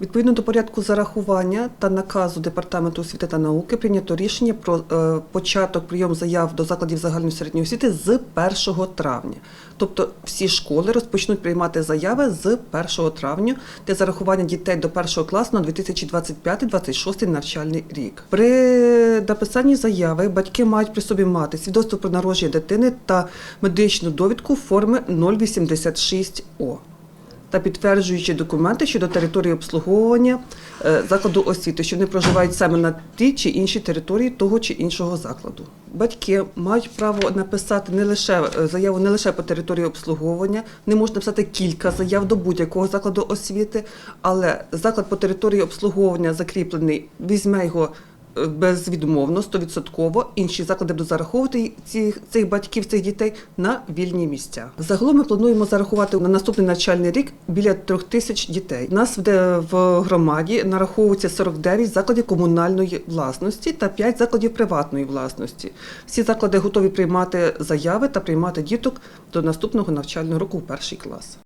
Відповідно до порядку зарахування та наказу Департаменту освіти та науки прийнято рішення про е, початок прийому заяв до закладів загальної середньої освіти з 1 травня. Тобто всі школи розпочнуть приймати заяви з 1 травня для зарахування дітей до першого класу на 2025-26 навчальний рік. При написанні заяви батьки мають при собі мати свідоцтво про народження дитини та медичну довідку форми 086О та підтверджуючи документи щодо території обслуговування е, закладу освіти, що вони проживають саме на тій чи іншій території того чи іншого закладу. Батьки мають право написати не лише е, заяву не лише по території обслуговування, не можна написати кілька заяв до будь-якого закладу освіти, але заклад по території обслуговування закріплений, візьме його безвідмовно, стовідсотково. Інші заклади будуть зараховувати цих, цих батьків, цих дітей на вільні місця. Загалом ми плануємо зарахувати на наступний навчальний рік біля трьох тисяч дітей. У нас в, громаді нараховується 49 закладів комунальної власності та 5 закладів приватної власності. Всі заклади готові приймати заяви та приймати діток до наступного навчального року в перший клас.